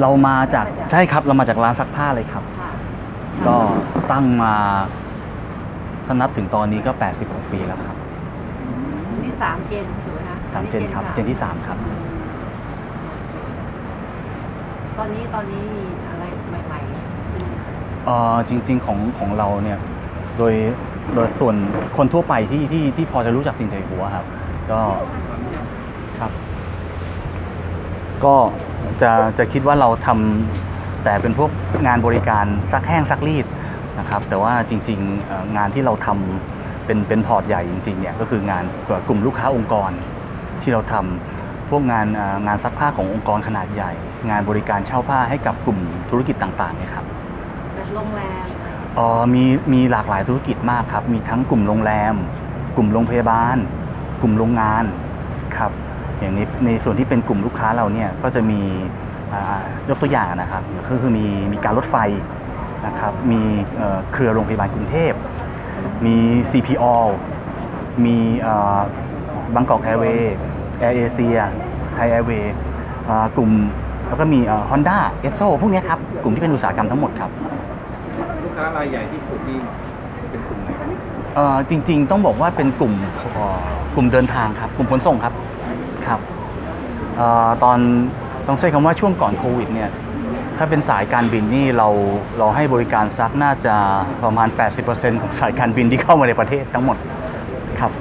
เรามาจากใช่ครับ เรามาจากร้านซักผ้าเลยครับค่ะก็ตั้งมาถ้านับถึงตอนนี้ก็ 80กว่าปีแล้วครับนี่สามเจนถูกไหมคะสามเจนครับสาเจนที่สามครับ ตอนนี้ตอนนี้มีอะไรใหม่ๆเป็นเอ่อจริง ๆของของเราเนี่ยโดยโดยส่วนคนทั่วไปที่ที่ที่พอจะรู้จักสินใจหัวครับ ก็ครับ ก็จะจะคิดว่าเราทำแต่เป็นพวกงานบริการซักแห้งซักรีดนะครับ แต่ว่าจริงๆเอ่องานที่เราทำเป็นเป็นพอร์ตใหญ่จริงๆเนี่ยก็คืองานกลุ่มลูกค้าองค์กรที่เราทำพวกงานเอ่องานซักผ้าขององค์กรขนาดใหญ่ งานบริการเช่าผ้าให้กับกลุ่มธุรกิจต่างๆเนยครับแบบโรงแรมเอ่อมีมีหลากหลายธุรกิจมากครับ มีทั้งกลุ่มโรงแรม กลุ่มโรงพยาบาล กลุ่มโรงงานครับ อย่างนี้ในส่วนที่เป็นกลุ่มลูกค้าเราเนี่ยก็จะมีอ่ายกตัวอย่างนะครับก็คือมีมีการรถไฟนะครับมีเอ่อเครือโรงพยาบาลกรุงเทพ มี CPO มีบางกอกแอร์เวย์แอร์เอเชียไทยแอร์เวย์กลุ่มแล้วก็มีฮอนด้าเอสโซพวกเนี้ยครับ กลุ่มที่เป็นอุตสาหกรรมทั้งหมดครับ ลูกค้ารายใหญ่ที่สุดนี่เป็นกลุ่มไหนครับเอ่อจริง ๆ ต้องบอกว่าเป็นกลุ่มเอ่อกลุ่มเดินทางครับ กลุ่มขนส่งครับ ครับเอ่อตอนต้องใช้คำว่าช่วงก่อนโควิดเนี่ยถ้าเป็นสายการบินนี่เราเราให้บริการซักน่าจะประมาณ 80%ของสายการบินที่เข้ามาในประเทศทั้งหมดครับ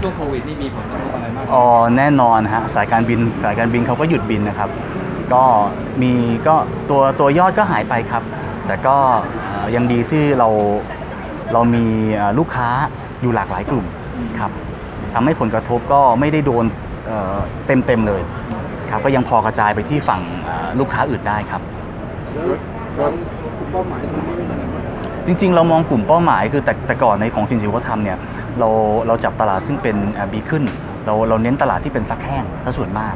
ช่วงโควิดนี่มีผลกระทบอะไรบ้างอ๋อแน่นอนฮะสายการบินสายการบินเขาก็หยุดบินนะครับ ก็มีก็ตัวตัวยอดก็หายไปครับ แต่ก็เอ่อยังดีที่เราเรามีเอ่อลูกค้าอยู่หลากหลายกลุ่มครับ ทำให้ผลกระทบก็ไม่ได้โดนเต็มเต็มๆเลยครับก็ยังพอกระจายไปที่ฝั่งเอ่อลูกค้าอื่นได้ครับแล้วเป้าหมายตรงนี้เป็นยังไงบ้างจริง ๆ เรามองกลุ่มเป้าหมายคือแต่แต่ก่อนในของสินจิวัฒนธรรมเนี่ยเราเราจับตลาดซึ่งเป็นบีขึ้นเราเราเน้นตลาดที่เป็นซักแห้งซะส่วนมาก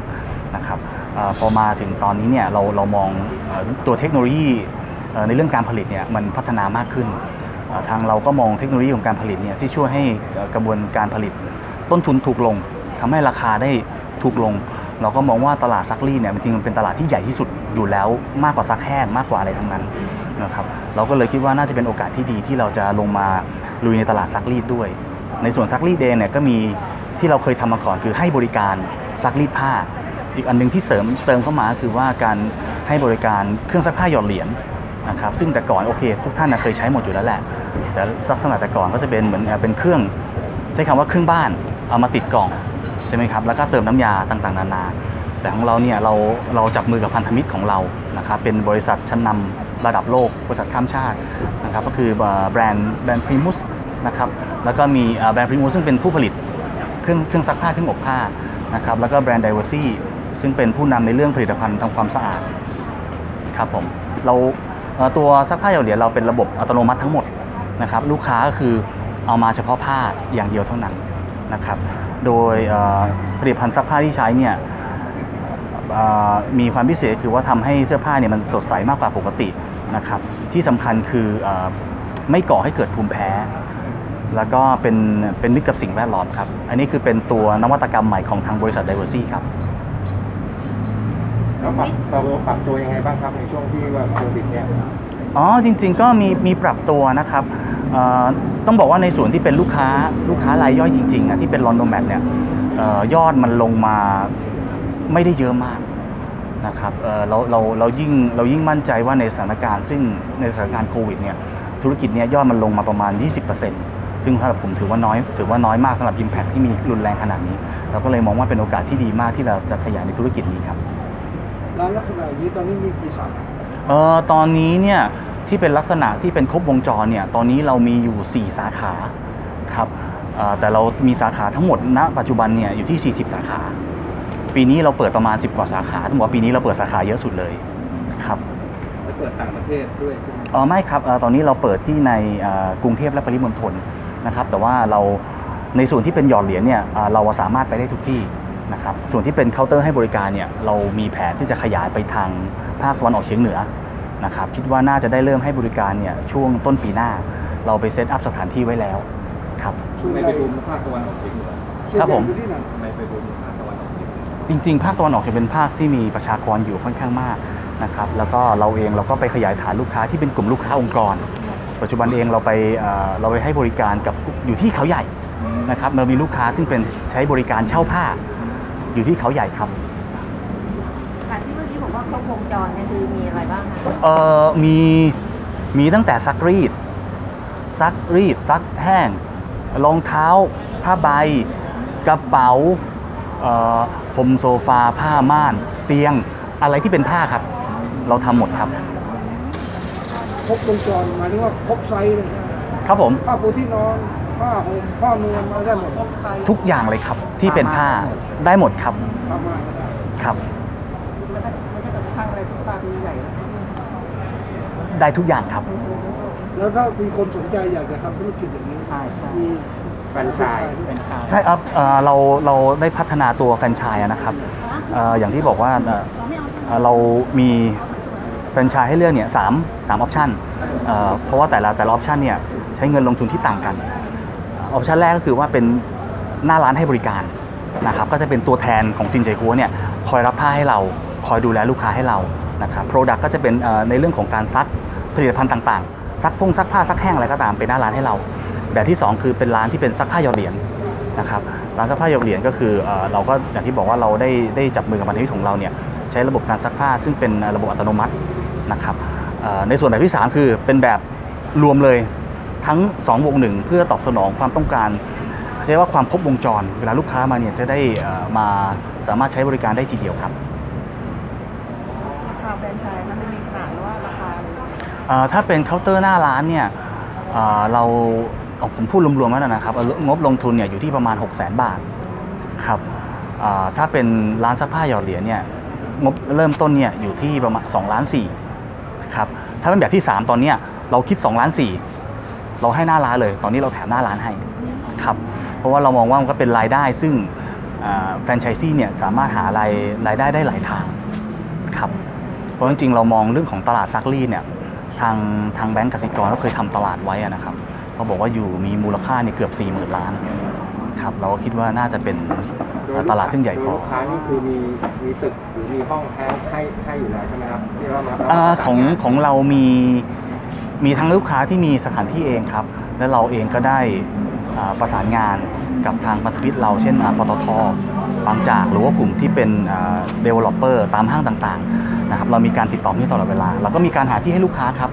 นะครับเออพอมาถึงตอนนี้เนี่ยเราเรามองเอ่อตัวเทคโนโลยีเอ่อในเรื่องการผลิตเนี่ยมันพัฒนามากขึ้นเอ่อทางเราก็มองเทคโนโลยีของการผลิตเนี่ยที่ช่วยให้เอ่อกระบวนการผลิต ต้นทุนถูกลงทำให้ราคาได้ถูกลง เราก็มองว่าตลาดซักรีดเนี่ยจริงๆมันเป็นตลาดที่ใหญ่ที่สุดอยู่แล้วมากกว่าซักแห้งมากกว่าอะไรทั้งนั้นนะครับเราก็เลยคิดว่าน่าจะเป็นโอกาสที่ดีที่เราจะลงมาลุยในตลาดซักรีดด้วย ในส่วนซักรีดเองเนี่ยก็มีที่เราเคยทำมาก่อนคือให้บริการซักรีดผ้า อีกอันหนึงที่เสริมเติมเข้ามาคือว่าการให้บริการเครื่องซักผ้าหยอดเหรียญนะครับซึ่งแต่ก่อนโอเค ทุกท่านเคยใช้หมดอยู่แล้วแหละ แต่ลักษณะแต่ก่อนก็จะเป็นเหมือนเอ่อเป็นเครื่อง ใช้คำว่าเครื่องบ้าน เอามาติดกล่องใช่ไหมครับแล้วก็เติมน้ำยาต่างๆ นานา แต่ของเราเนี่ยเราเราจับมือกับพันธมิตรของเรานะครับเป็นบริษัทชั้นนำระดับโลก บริษัทข้ามชาตินะครับก็คือแบรนด์แบรนด์พรีมุสนะครับแล้วก็มีแบรนด์พรีมุสซึ่งเป็นผู้ผลิตเครื่องเครื่องซักผ้าเครื่องอบผ้านะครับแล้วก็แบรนด์ไดเวอร์ซี่ซึ่งเป็นผู้นำในเรื่องผลิตภัณฑ์ทำความสะอาดครับผมเราตัวซักผ้าหยอดเหรียญเราเป็นระบบอัตโนมัติทั้งหมดนะครับลูกค้าก็คือเอามาเฉพาะผ้าอย่างเดียวเท่านั้น นะครับ โดยเอ่อผลิตภัณฑ์ซักผ้าที่ใช้เนี่ยเอ่อมีความพิเศษคือว่าทำให้เสื้อผ้าเนี่ยมันสดใสมากกว่าปกตินะครับ ที่สำคัญคือเออไม่ก่อให้เกิดภูมิแพ้ แล้วก็เป็นเป็นมิตรกับสิ่งแวดล้อมครับ อันนี้คือเป็นตัวนวัตกรรมใหม่ของทางบริษัท Diversity ครับแล้วปรับตัวปรับตัวยังไงบ้างครับในช่วงที่ว่าโควิดเนี่ยอ๋อจริง ๆ ก็มีมีปรับตัวนะครับเอ่อ ต้องบอกว่าในส่วนที่เป็นลูกค้าลูกค้ารายย่อยจริงๆอะที่เป็นลอนโดแมทเนี่ยเอ่อยอดมันลงมาไม่ได้เยอะมากนะครับเอ่อเราเราเรายิ่งเรายิ่งมั่นใจว่าในสถานการณ์ ซึ่งในสถานการณ์โควิดเนี่ยธุรกิจเนี้ยยอดมันลงมาประมาณ 20%ซึ่งสำหรับผมถือว่าน้อย ถือว่าน้อยมากสำหรับ Impact ที่มีรุนแรงขนาดนี้ เราก็เลยมองว่าเป็นโอกาสที่ดีมากที่เราจะขยายในธุรกิจนี้ครับร้านลักษณะอย่างนี้ตอนนี้มีกี่สาขาเอ่อตอนนี้เนี่ย ที่เป็นลักษณะที่เป็นครบวงจรเนี่ยตอนนี้เรามีอยู่ 4 สาขาครับเอ่อแต่เรามีสาขาทั้งหมดณ ปัจจุบันเนี่ยอยู่ที่ 40 สาขา ปีนี้เราเปิดประมาณ 10 กว่าสาขาต้องบอกว่าปีนี้เราเปิดสาขาเยอะสุดเลยครับไปเปิดต่างประเทศด้วยใช่ไหมเออไม่ครับเอ่อตอนนี้เราเปิดที่ในเอ่อกรุงเทพและปริมณฑลนะครับ แต่ว่าเราในส่วนที่เป็นหยอดเหรียญเนี่ยเอ่อเราสามารถไปได้ทุกที่นะครับส่วนที่เป็นเคาน์เตอร์ให้บริการเนี่ยเรามีแผนที่จะขยายไปทางภาคตะวันออกเฉียงเหนือ นะครับคิดว่าน่าจะได้เริ่มให้บริการเนี่ยช่วงต้นปีหน้า เราไปเซตอัพสถานที่ไว้แล้วครับไม่ไปรวมภาคตะวันออกเฉียงเหนือครับผมไม่ไปรวมภาคตะวันออกเฉียงเหนือจริง ๆ ภาคตะวันออกจะเป็นภาคที่มีประชากรอยู่ค่อนข้างมากนะครับแล้วก็เราเองเราก็ไปขยายฐานลูกค้าที่เป็นกลุ่มลูกค้าองค์กร ปัจจุบันเองเราไปเอ่อเราไปให้บริการกับอยู่ที่เขาใหญ่นะครับเรามีลูกค้าซึ่งเป็นใช้บริการเช่าผ้าอยู่ที่เขาใหญ่ครับ ค่ะที่เมื่อกี้บอก ว่าครบวงจรเนี่ยคือมีอะไรบ้างคะเอ่อมีมีตั้งแต่ซักรีด ซักรีด ซักแห้ง รองเท้า ผ้าใบ กระเป๋าเอ่อพรมโซฟา ผ้าม่าน เตียง อะไรที่เป็นผ้าครับ เราทำหมดครับ ครบวงจรหมายถึงว่าครบไซส์เลยนะครับผม ผ้าปูที่นอนผ้าห่มผ้านวมอะไรได้หมดครบไซส์ทุกอย่างเลยครับ ที่เป็นผ้าได้หมดครับผ้าม่านก็ได้ ครับ ไม่ใช่ไม่ใช่แต่ผ้าอะไรผ้าที่ใหญ่นะ ได้ทุกอย่างครับ แล้วถ้ามีคนสนใจอยากจะทำธุรกิจอย่างนี้ใช่ใช่ มีแฟรนไชส์ เป็นชาใช่ครับเอ่อเราเราได้พัฒนาตัวแฟรนไชส์นะครับเอ่ออย่างที่บอกว่าเอ่อเอ่อเรามีแฟรนไชส์ให้เลือกเนี่ยสามสามออปชันเอ่อเพราะว่าแต่ละแต่ละออปชันเนี่ยใช้เงินลงทุนที่ต่างกันออปชันแรกก็คือว่าเป็นหน้าร้านให้บริการนะครับก็จะเป็นตัวแทนของซินเจกัวเนี่ยคอยรับผ้าให้เราคอยดูแลลูกค้าให้เรา นะครับโปรดักก็จะเป็นในเรื่องของการซักผลิตภัณฑ์ต่างๆ ซักพงซักผ้าซักแห้งอะไรก็ตามเป็นหน้าร้านให้เรา แบบที่ 2 คือเป็นร้านที่เป็นซักผ้าหยอดเหรียญนะครับร้านซักผ้าหยอดเหรียญก็คือเราก็อย่างที่บอกว่าเราได้ได้จับมือกับพันธมิตรของเราเนี่ยใช้ระบบการซักผ้าซึ่งเป็นระบบอัตโนมัตินะครับในส่วนแบบที่ 3 คือเป็นแบบรวมเลยทั้ง2วงหนึ่งเพื่อตอบสนองความต้องการใช้ว่าความครบวงจร เวลาลูกค้ามาเนี่ยจะได้มาสามารถใช้บริการได้ทีเดียวครับ แฟรนไชส์มันไม่มีขนาดหรือว่าราคาเลยอ่อถ้าเป็นเคาน์เตอร์หน้าร้านเนี่ยเอ่อเราเอาผมพูดรวมๆแล้วนะครับเอางบลงทุนเนี่ยอยู่ที่ประมาณ 6 0 0 0 0 0 บาทครับอ่อถ้าเป็นร้านซักผ้าหยอดเหรียญเนี่ยงบเริ่มต้นเนี่ยอยู่ที่ประมาณ2ล้าน4ครับถ้าเป็นแบบที่ 3 ตอนเนี้ยเราคิด2ล้าน4เราให้หน้าร้านเลย ตอนนี้เราแถมหน้าร้านให้ครับเพราะว่าเรามองว่ามันก็เป็นรายได้ซึ่งแฟรนไชส์ซี่เนี่ยสามารถหารายรายได้ได้หลายทางครับ เพราะจริงๆเรามองเรื่องของตลาดซักรีดเนี่ยทางทางแบงก์กสิกรก็เคยทำตลาดไว้อะนะครับเขาบอกว่าอยู่มีมูลค่าเนี่ยเกือบ 4 0,000 ล้านครับเราก็คิดว่าน่าจะเป็นตลาดซึ่งใหญ่พโดยอลูกค้านี่คือมีมีตึกหรือมีห้องแท้ให้ให้อยู่แล้วใช่ไหมครับที่ว่ามารับอาของประสานงานของเรามีมีทั้งลูกค้าที่มีสถานที่เองครับ และเราเองก็ได้อ่าประสานงานกับทางพันธมิตรเราเช่นอ่าปตท บางจากหรือว่ากลุ่มที่เป็นเดเวลลอปเปอร์ตามห้างต่างๆนะครับเรามีการติดต่อที่ตลอดเวลาเราก็มีการหาที่ให้ลูกค้าครับ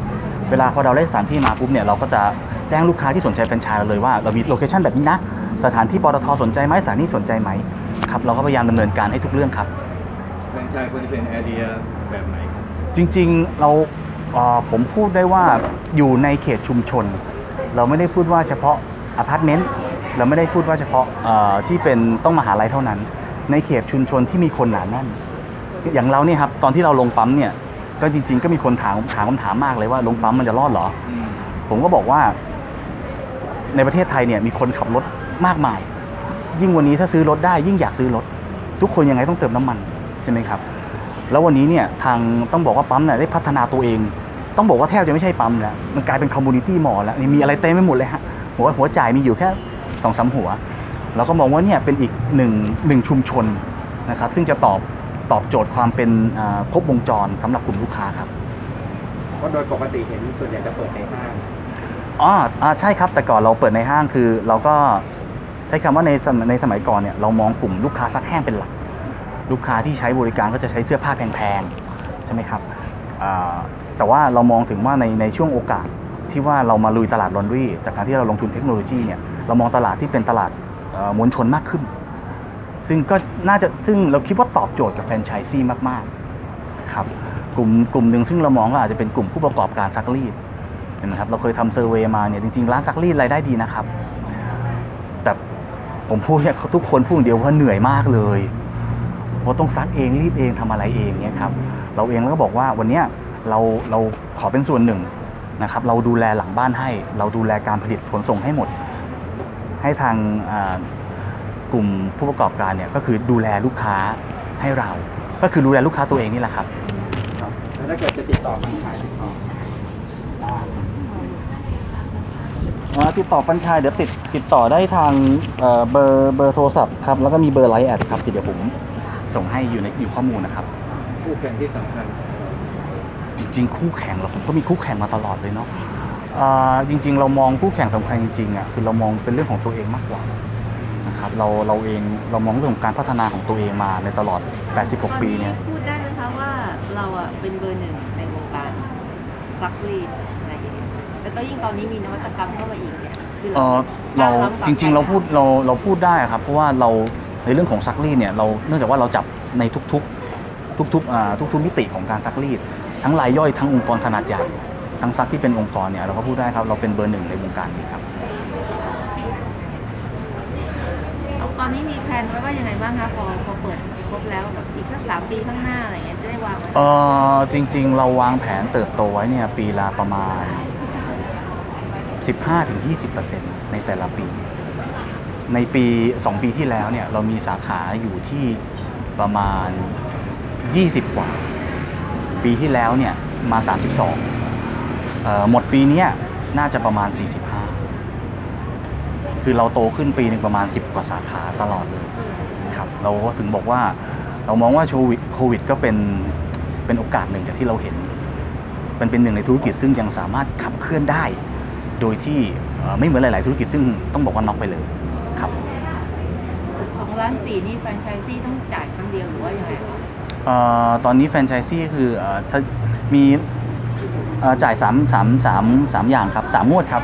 เวลาพอเราได้สถานที่มาปุ๊บเนี่ยเราก็จะแจ้งลูกค้าที่สนใจแฟรนไชส์เราเลยว่าเรามีโลเคชันแบบนี้นะสถานที่ปตทสนใจไหมสถานที่สนใจไหมครับเราก็พยายามดำเนินการให้ทุกเรื่องครับแฟรนไชส์ควรจะเป็นไอเดียแบบไหนครับจริงๆเราเอ่อผมพูดได้ว่าอยู่ในเขตชุมชน เราไม่ได้พูดว่าเฉพาะอพาร์ตเมนต์ เราไม่ได้พูดว่าเฉพาะที่เป็นต้องมหาลัยเท่านั้น ในเขตชุมชนที่มีคนหนาแน่น อย่างเราเนี่ยครับตอนที่เราลงปั๊มเนี่ยก็จริง ๆ ก็มีคนถามถามคำถามมากเลยว่าลงปั๊มมันจะรอดเหรอ ผมก็บอกว่า ในประเทศไทยเนี่ยมีคนขับรถมากมาย ยิ่งวันนี้ถ้าซื้อรถได้ยิ่งอยากซื้อรถ ทุกคนยังไงต้องเติมน้ำมันใช่ไหมครับ แล้ววันนี้เนี่ยทางต้องบอกว่าปั๊มเนี่ยได้พัฒนาตัวเอง ต้องบอกว่าแทบจะไม่ใช่ปั๊มแล้วมันกลายเป็นคอมมูนิตี้มอลแล้วมีอะไรเต็มไปหมดเลยฮะหัวหัวจ่ายมีอยู่แค่ สองสามหัว เราก็มองว่าเนี่ยเป็นอีกหนึ่งหนึ่งชุมชนนะครับ ซึ่งจะตอบตอบโจทย์ความเป็นอ่าครบวงจรสำหรับกลุ่มลูกค้าครับเพราะโดยปกติเห็นส่วนใหญ่จะเปิดในห้างอ๋ออ่าใช่ครับแต่ก่อนเราเปิดในห้างคือ เราก็ใช้คำว่าในสมในสมัยก่อนเนี่ยเรามองกลุ่มลูกค้าซักแห้งเป็นหลัก ลูกค้าที่ใช้บริการก็จะใช้เสื้อผ้าแพงๆใช่ไหมครับอ่าแต่ว่าเรามองถึงว่าในในช่วงโอกาส ที่ว่าเรามาลุยตลาดลอนดรีจากการที่เราลงทุนเทคโนโลยีเนี่ยเรามองตลาดที่เป็นตลาดมวลชนมากขึ้น ซึ่งก็น่าจะซึ่งเราคิดว่าตอบโจทย์กับแฟรนไชส์ซีมากๆครับกลุ่มกลุ่มหนึ่งซึ่งเรามองก็อาจจะเป็นกลุ่มผู้ประกอบการซักรีดเห็นไหมครับเราเคยทำเซอร์เวย์มาเนี่ยจริงๆ ร้านซักรีดรายได้ดีนะครับ แต่ผมพูดเนี่ยทุกคนพูดอย่างเดียวว่าเหนื่อยมากเลยเพราะต้องซักเองรีดเองทำอะไรเองเนี่ยครับเราเองเราก็บอกว่าวันนี้เราเราขอเป็นส่วนหนึ่ง นะครับเราดูแลหลังบ้านให้ เราดูแลการผลิตขนส่งให้หมด ให้ทางอ่ากลุ่มผู้ประกอบการเนี่ยก็คือดูแลลูกค้าให้เรา ก็คือดูแลลูกค้าตัวเองนี่แหละครับแล้วถ้าเกิดจะติดต่อแฟรนไชส์ติดต่ออ่าติดต่อแฟรนไชายเดี๋ยวติดติดต่อได้ทางเอ่อเบอร์เบอร์โทรศัพท์ครับแล้วก็มีเบอร์ไลน์แอดครับเดี๋ยวผมส่งให้อยู่ในอยู่ข้อมูลนะครับคู่แข่งที่สำคัญจ ริง ๆ คู่แข่งเราผมก็มีคู่แข่งมาตลอดเลยเนาะอ่าจริง ๆ เรามองคู่แข่งสำคัญจริงๆอะคือเรามองเป็นเรื่องของตัวเองมากกว่านะครับเราเราเองเรามองเรื่องของการพัฒนาของตัวเองมาในตลอด 86 ปีเนี่ยตอนนี้พูดได้ไหมคะว่าเราอะเป็นเบอร์หนึ่งในวงการซักรีดอะไรอย่างเงี้ยแล้วก็ยิ่งตอนนี้มีนวัตกรรมเข้ามาอีกเนี่ยคือเออเราก้วล้ำกว่จริง ๆ เราพูดใคเราเราพูดได้ครับ เพราะว่าเราในเรื่องของซักรีดเนี่ยเราเนื่องจากว่าเราจับในทุกๆทุกๆอ่าทุกๆมิติของการซักรีด ทั้งรายย่อยทั้งองค์กรขนาดใหญ่ทั้งซักที่เป็นองค์กรเนี่ยเราก็พูดได้ครับเราเป็นเบอร์หนึ่งในวงการนี้ครับเอาตอนนี้มีแผนไว้ว่ายังไงบ้างคะพอพอเปิดครบแล้วแบบอีกสักสามปีข้างหน้าอะไรเงี้ยจะได้วางไว้เออจริง ๆ เราวางแผนเติบโตไว้เนี่ยปีละประมาณ 15-20%ในแต่ละปี ในปี 2 ปีที่แล้วเนี่ยเรามีสาขาอยู่ที่ประมาณ 20 กว่า ปีที่แล้วเนี่ยมา 32 หมดปีเนี้ยน่าจะประมาณ 45 คือเราโตขึ้นปีหนึ่งประมาณ 10 กว่าสาขาตลอดเลยครับเราก็ถึงบอกว่าเรามองว่าโควิดโควิดก็เป็นเป็นโอกาสหนึ่งจากที่เราเห็นเป็นเป็นหนึ่งในธุรกิจซึ่งยังสามารถขับเคลื่อนได้ โดยที่ไม่เหมือนหลาย ๆ ธุรกิจซึ่งต้องบอกว่าน็อกไปเลยครับสองล้านสีนี่แฟรนไชส์ซี่ต้องจ่ายครั้งเดียวหรือว่ายังไง ตอนนี้แฟรนไชส์ซี่คือเอ่อถ้ามีเอ่อจ่าย3 3 3 3 อย่างครับ3งวดครับ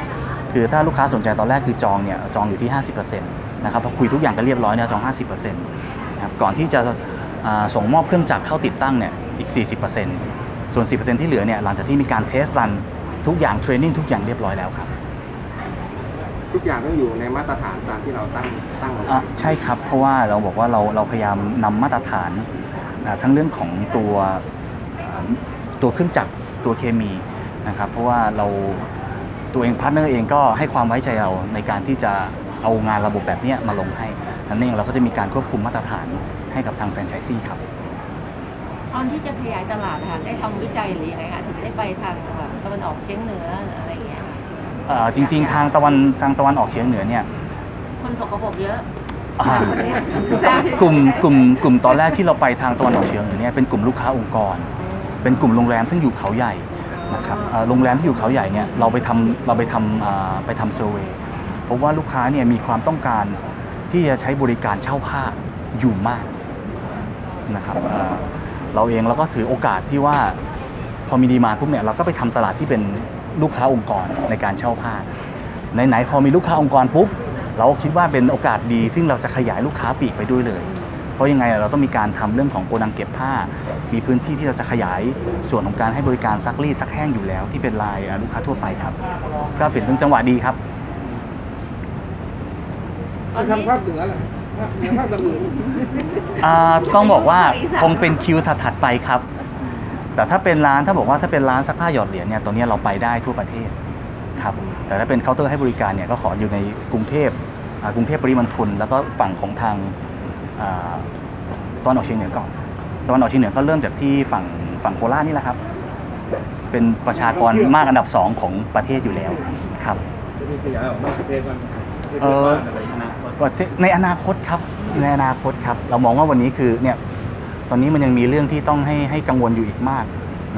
คือถ้าลูกค้าสนใจตอนแรกคือจองเนี่ยจองอยู่ที่ 50%นะครับพอคุยทุกอย่างก็เรียบร้อยเนี่ยจอง 50%นะครับก่อนที่จะอ่าส่งมอบเครื่องจักรเข้าติดตั้งเนี่ยอีก 40%ส่วน 10%ที่เหลือเนี่ยหลังจากที่มีการเทสรันทุกอย่างเทรนนิ่งทุกอย่างเรียบร้อยแล้วครับทุกอย่างต้องอยู่ในมาตรฐานตามที่เราตั้งตั้งเอาอะไว้ใช่ครับ เพราะว่าเราบอกว่าเราเราพยายามนำมาตรฐานอ่า ทั้งเรื่องของตัวอ่าตัวเครื่องจักรตัวเคมีนะครับเพราะว่าเราตัวเองพาร์ทเนอร์เองก็ให้ความไว้ใจเราในการที่จะเอางานระบบแบบเนี้ยมาลงให้นั่นเองเราก็จะมีการควบคุมมาตรฐานให้กับทางแฟรนไชส์ซี่ครับ ตอนที่จะขยายตลาดค่ะได้ทำวิจัยหรือยังไงคะถึงได้ไปทางแบบตะวันออกเฉียงเหนืออะไรอย่างเงี้ยค่ะเอ่อจริง ๆ ทางตะวันทางตะวันออกเฉียงเหนือเนี่ยคนสกปรกเยอะ อ่ากลุ่มกลุ่มกลุ่มตอนแรกที่เราไปทางตะวันออกเฉียงเหนือเนี่ยเป็นกลุ่มลูกค้าองค์กร เป็นกลุ่มโรงแรมซึ่งอยู่เขาใหญ่นะครับเอ่อโรงแรมที่อยู่เขาใหญ่เนี่ยเราไปทำเราไปทำอ่าไปทำเซอร์เวย์เพราะว่าลูกค้าเนี่ยมีความต้องการที่จะใช้บริการเช่าผ้าอยู่มากนะครับเอ่อเราเองเราก็ถือโอกาสที่ว่าพอมีดีมาปุ๊บเนี่ยเราก็ไปทำตลาดที่เป็นลูกค้าองค์กรในการเช่าผ้าไหนๆพอมีลูกค้าองค์กรปุ๊บ เราก็คิดว่าเป็นโอกาสดี ซึ่งเราจะขยายลูกค้าปลีกไปด้วยเลย เพราะยังไงเราต้องมีการทำเรื่องของโกดังเก็บผ้า มีพื้นที่ที่เราจะขยายส่วนของการให้บริการซักรีดซักแห้งอยู่แล้ว ที่เป็นลายอ่าลูกค้าทั่วไปครับ ก็เป็นถึงจังหวะดีครับตอนทางนี้ภาคเหนือล่ะภาคเหนือภาคตะวันออกอ่าต้องบอกว่าคงเป็นคิวถัดๆไปครับ แต่ถ้าเป็นร้านถ้าบอกว่าถ้าเป็นร้านซักผ้าหยอดเหรียญเนี่ยตอนนี้ยเราไปได้ทั่วประเทศครับ แต่ถ้าเป็นเคาน์เตอร์ให้บริการเนี่ยก็ขออยู่ในกรุงเทพกรุงเทพปริมณฑลแล้วก็ฝั่งของทางตะวันออกเฉียงเหนือก่อนตะวันออกเฉียงเหนือก็เริ่มจากที่ฝั่งฝั่งโคราชนี่แหละครับ เป็นประชากรมากอันดับสองของประเทศอยู่แล้วครับจะมีขยายออกนอกประเทศบ้างไหมประเออในอนาคตครับในอนาคตครับ เรามองว่าวันนี้คือเนี่ยตอนนี้มันยังมีเรื่องที่ต้องให้ให้กังวลอยู่อีกมาก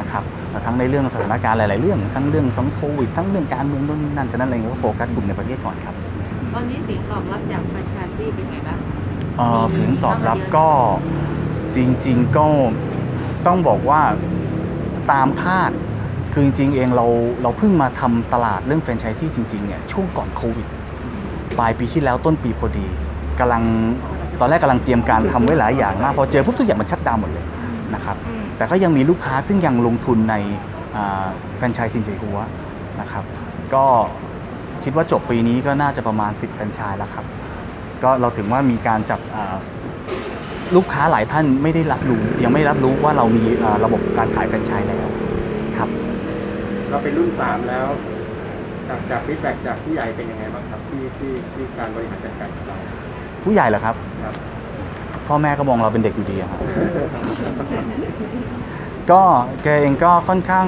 นะครับทั้งในเรื่องสถานการณ์หลาย ๆ เรื่อง ทั้งเรื่องของโควิด ทั้งเรื่องการเมืองนู่นนี่นั่นฉะนั้นเราก็โฟกัสกลุ่มในประเทศก่อนครับ ตอนนี้เสียงตอบรับจากแฟรนไชส์ซี่เป็นไงบ้างเอ่อเสียงตอบรับก็จริง ๆ ก็ต้องบอกว่าตามคาดคือจริง ๆ เองเราเราเพิ่งมาทำตลาดเรื่องแฟรนไชส์ซี่จริง ๆ เนี่ยช่วงก่อนโควิดปลายปีที่แล้วต้นปีพอดีกำลังตอนแรกกำลังเตรียมการทำไว้หลายอย่างมากพอเจอปุ๊บทุกอย่างมันชัดดาวน์หมดเลยนะครับ แต่ก็ยังมีลูกค้าซึ่งยังลงทุนในอ่าแฟรนไชส์ซินเจหัวนะครับก็คิดว่าจบปีนี้ก็น่าจะประมาณ 10แฟรนไชส์แล้วครับ ก็เราถึงว่ามีการจับอ่าลูกค้าหลายท่านไม่ได้รับรู้ ยังไม่รับรู้ว่าเรามีอ่าระบบการขายแฟรนไชส์แล้วครับ เราเป็นรุ่นสามแล้ว จากจากฟีดแบ็กจากผู้ใหญ่เป็นยังไงบ้างครับที่ที่ที่การบริหารจัดการของเราผู้ใหญ่เหรอครับครับ พ่อแม่ก็มองเราเป็นเด็กอยู่ดีอะครับก็แกเองก็ค่อนข้าง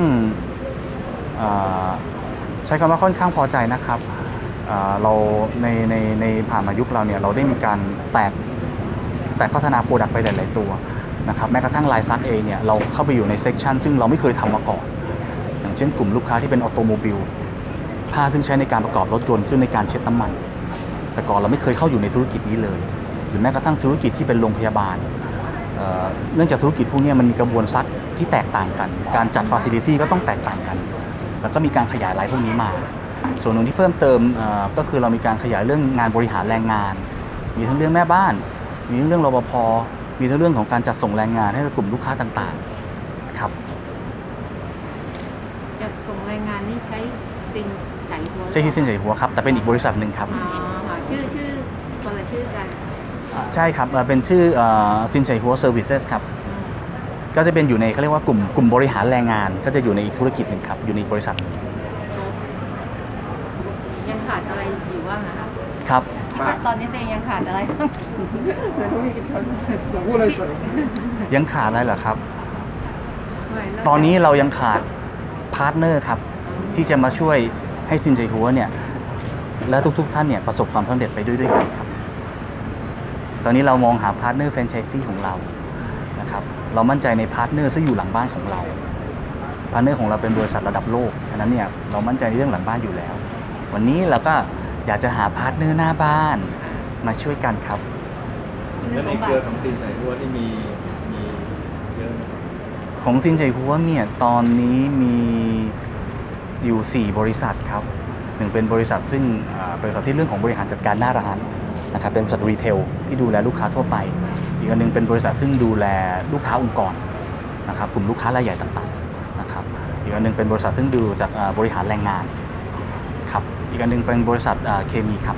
ใช้คำว่าค่อนข้างพอใจนะครับเราในในในผ่านมายุคเราเนี่ยเราได้มีการแตกแตกพัฒนาโปรดักต์ไปหลาย ๆ ตัวนะครับแม้กระทั่งลายซักเองเนี่ยเราเข้าไปอยู่ในเซกชันซึ่งเราไม่เคยทำมาก่อน อย่างเช่นกลุ่มลูกค้าที่เป็นออโตโมบิลผ้าซึ่งใช้ในการประกอบรถยนต์ซึ่งในการเช็ดน้ำมัน แต่ก่อนเราไม่เคยเข้าอยู่ในธุรกิจนี้เลย รือแม้กระทั่งธุรกิจที่เป็นโรงพยาบาลเอ่อเนื่องจากธุรกิจพวกเนี้ยมันมีกระบวนซักที่แตกต่างกัน การจัดฟ a ซิลิตี้ก็ต้องแตกต่างกัน แล้วก็มีการขยายรายพวกนี้มา ส่วนหนึ่งที่เพิ่มเติมเอ่อก็คือเรามีการขยายเรื่องงานบริหารแรงงาน มีทั้งเรื่องแม่บ้าน มีทั้งเรื่องรปภ มีทั้งเรื่องของการจัดส่งแรงงานให้กับกลุ่มลูกค้าต่างๆ ครับจะส่งแรงงานนี่ใช้ซินไฉหัวใช่ที่เส้นใหญ่หัวครับ แต่เป็นอีกบริษัทหนึ่งครับอ๋อชื่อชื่อคนละชื่อกัน ใช่ครับเอ่อเป็นชื่อซินไฉหัวเซอร์วิสครับอืมก็จะเป็นอยู่ในเขาเรียกว่ากลุ่มกลุ่มบริหารแรงงาน ก็จะอยู่ในอีกธุรกิจหนึ่งครับ อยู่ในอีกบริษัทหนึ่งยังขาดอะไรอยู่บ้างอะคะครับบ้างตอนนี้ตัวเองยังขาดอะไรบ้างเดี๋ยวต้องมีคนผมพูดเลยสวยยังขาดอะไรเหรอครับไม่แล้วตอนนี้เรายังขาดพาร์ทเนอร์ครับ ที่จะมาช่วยให้ซินไฉหัวเนี่ย และทุกๆ ท่านเนี่ยประสบความสำเร็จไปด้วยด้วยกันครับ ตอนนี้เรามองหาพาร์ทเนอร์แฟรนไชส์ซีของเรานะครับเรามั่นใจในพาร์ทเนอร์ซึ่งอยู่หลังบ้านของเราพาร์ทเนอร์ของเราเป็นบริษัทระดับโลกฉะนั้นเนี่ยเรามั่นใจในเรื่องหลังบ้านอยู่แล้ว วันนี้เราก็อยากจะหาพาร์ทเนอร์หน้าบ้านมาช่วยกันครับคุณแล้วในสมเคบัรือติของตีนใส่หัวที่มีมีเยอะไหมครับของซินไจหัวเนี่ยตอนนี้มีอยู่ 4 บริษัทครับหนึ่งเป็นบริษัทซึ่งอ่าเป็นบริษัทที่เรื่องของบริหารจัดการหน้าร้าน นะครับเป็นบริษัทรีเทลที่ดูแลลูกค้าทั่วไป อีกอันหนึงเป็นบริษัทซึ่งดูแลลูกค้าองค์กรนะครับกลุ่มลูกค้ารายใหญ่ต่างๆนะครับอีกอันหนึงเป็นบริษัทซึ่งดูจากอ่าบริหารแรงงานครับอีกอันหนึงเป็นบริษัทอ่าเคมีครับ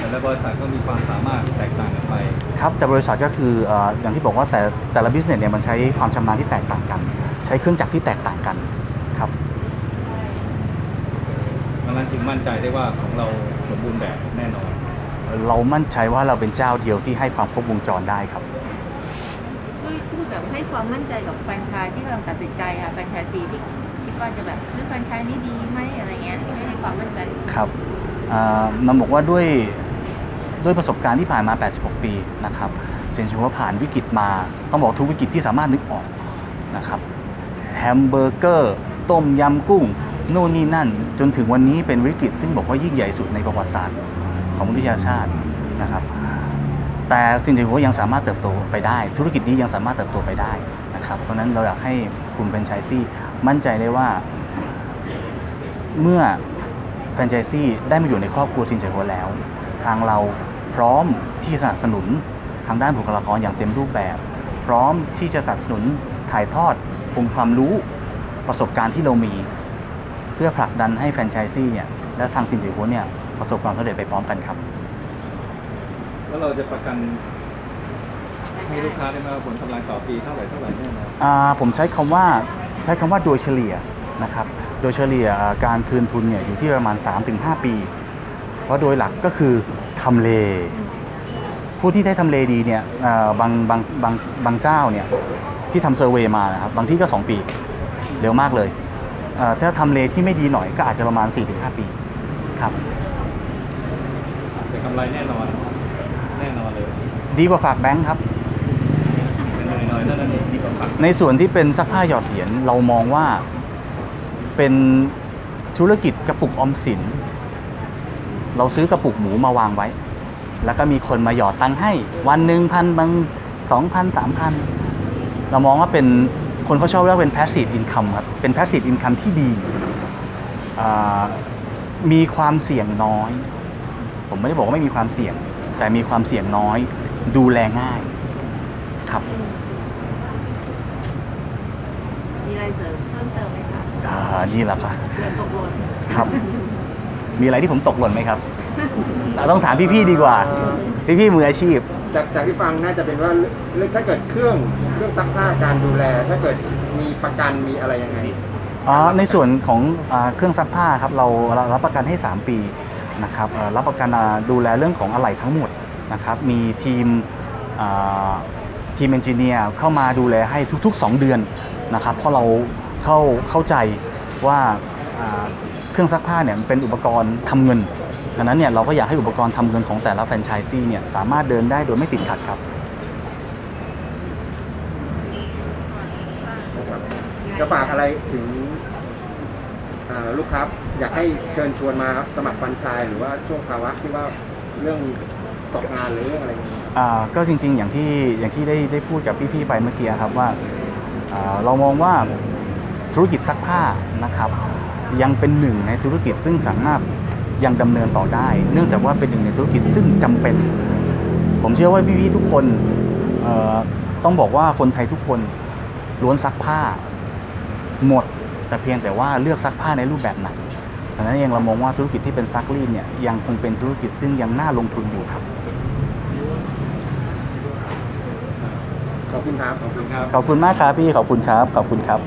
แต่ละบริษัทก็มีความสามารถแตกต่างกันไปครับแต่บริษัทก็คือเอออย่างที่บอกว่าแต่แต่ละบิสเนสเนี่ยมันใช้ความชำนาญที่แตกต่างกัน ใช้เครื่องจักรที่แตกต่างกันครับ ดัง นั้นจึงมั่นใจได้ว่าของเราสมบูรณ์แบบแน่นอน เรามั่นใจว่าเราเป็นเจ้าเดียวที่ให้ความครบวงจรได้ครับ ช่วยพูดแบบให้ความมั่นใจกับแฟรนไชส์ที่กำลังตัดสินใจอะแฟรนไชส์ซีที่คิดว่าจะแบบซื้อแฟรนไชส์นี้ดีไหมอะไรเงี้ยให้ความมั่นใจครับอ่านำบอกว่าด้วยด้วยประสบการณ์ที่ผ่านมา 86 ปีนะครับเซนชัวผ่านวิกฤตมา ต้องบอกทุกวิกฤตที่สามารถนึกออกนะครับแฮมเบอร์เกอร์ ต้มยำกุ้ง โน่นนี่นั่น จนถึงวันนี้เป็นวิกฤตซึ่งบอกว่ายิ่งใหญ่สุดในประวัติศาสตร์ของมนุษยชาตินะครับ แต่สิ่งที่ว่ายังสามารถเติบโตไปได้ ธุรกิจนี้ยังสามารถเติบโตไปได้นะครับ เพราะนั้นเราอยากให้กลุ่มแฟรนไชส์ซี่มั่นใจได้ว่า เมื่อแฟรนไชส์ซี่ได้มาอยู่ในครอบครัวซินเจหัวแล้ว ทางเราพร้อมที่จะสนับสนุนทางด้านบุคลากรอย่างเต็มรูปแบบ พร้อมที่จะสนับสนุนถ่ายทอดองค์ความรู้ประสบการณ์ที่เรามี พื่อผลักดันให้แฟรนไชส์ซี่เนี่ยและทางซินเจหัวเนี่ยประสบความสำเร็จไปพร้อมกันครับ แล้วเราจะประกันให้ลูกค้าได้มาผลกำไรต่อปีเท่าไหร่เท่าไหร่แน่นอนอ่าผมใช้คำว่าใช้คำว่าโดยเฉลี่ยนะครับ โดยเฉลี่ยอ่าการคืนทุนเนี่ยอยู่ที่ประมาณ 3-5 ปี เพราะโดยหลักก็คือทำเลผู้ที่ได้ทำเลดีเนี่ยอ่าบางบางบางบางเจ้าเนี่ยที่ทำเซอร์เวย์มานะครับบางที่ก็ 2 ปี เร็วมากเลยอ่า ถ้าทำเลที่ไม่ดีหน่อยก็อาจจะประมาณ 4-5 ปีครับเป็นกำไรแน่นอน แน่นอนเลย ดีกว่าฝากแบงค์ครับเป็นหน่อยๆเท่านั้นเองดีกว่าปักในส่วนที่เป็นซักผ้าหยอดเหรียญเรามองว่าเป็นธุรกิจกระปุกออมสิน เราซื้อกระปุกหมูมาวางไว้ แล้วก็มีคนมาหยอดตังค์ให้ วันหนึ่งพันบางสองพันสามพันเรามองว่าเป็น คนเขาชอบเรียกว่าเป็น passive income ครับ เป็น passive income ที่ดีอ่ามีความเสี่ยงน้อย ผมไม่ได้บอกว่าไม่มีความเสี่ยง แต่มีความเสี่ยงน้อย ดูแลง่าย ครับ มีอะไรเสริมเพิ่มเติมไหมคะอ่า นี่แหละครับ เรื่องตกหล่นครับ มีอะไรที่ผมตกหล่นไหมครับอะต้องถามพี่ๆดีกว่า พี่ๆมืออาชีพ จากจากที่ฟังน่าจะเป็นว่าเรื่องถ้าเกิดเครื่องเครื่องซักผ้าการดูแล ถ้าเกิดมีประกันมีอะไรยังไงอ๋อในส่วนของอาเครื่องซักผ้าครับเราเรารับประกันให้ 3 ปีนะครับเอ่อรับประกันอ่าดูแลเรื่องของอะไหล่ทั้งหมดนะครับมีทีมอ่าทีมเอนจิเนียร์เข้ามาดูแลให้ทุก ๆ 2 เดือนนะครับเพราะเราเข้าเข้าใจว่าอ่าเครื่องซักผ้าเนี่ยมันเป็นอุปกรณ์ทำเงิน ฉะนั้นเนี่ยเราก็อยากให้อุปกรณ์ทำเงินของแต่ละแฟรนไชส์ซี่เนี่ยสามารถเดินได้โดยไม่ติดขัดครับครับจะฝากอะไรถึงอ่าลูกค้าอยากให้เชิญชวนมาสมัครแฟรนไชส์หรือว่าช่วงภาวะที่ว่าเรื่องตกงานหรือเรื่องอะไรอย่างนี้อ่าก็จริง ๆ อย่างที่อย่างที่ได้ได้พูดกับพี่ๆไปเมื่อกี้ครับว่าอ่าเรามองว่าธุรกิจซักผ้านะครับ ยังเป็นหนึ่งในธุรกิจซึ่งสามารถ ยังดำเนินต่อได้ เนื่องจากว่าเป็นหนึ่งในธุรกิจซึ่งจำเป็น ผมเชื่อว่าพี่ๆทุกคนเอ่อต้องบอกว่าคนไทยทุกคนล้วนซักผ้าหมด แต่เพียงแต่ว่าเลือกซักผ้าในรูปแบบไหนดังนั้นเองเรามองว่าธุรกิจที่เป็นซักรีดเนี่ยยังคงเป็นธุรกิจซึ่งยังน่าลงทุนอยู่ครับขอบคุณครับขอบคุณครับขอบคุณมากครับพี่ขอบคุณครับขอบคุณครับ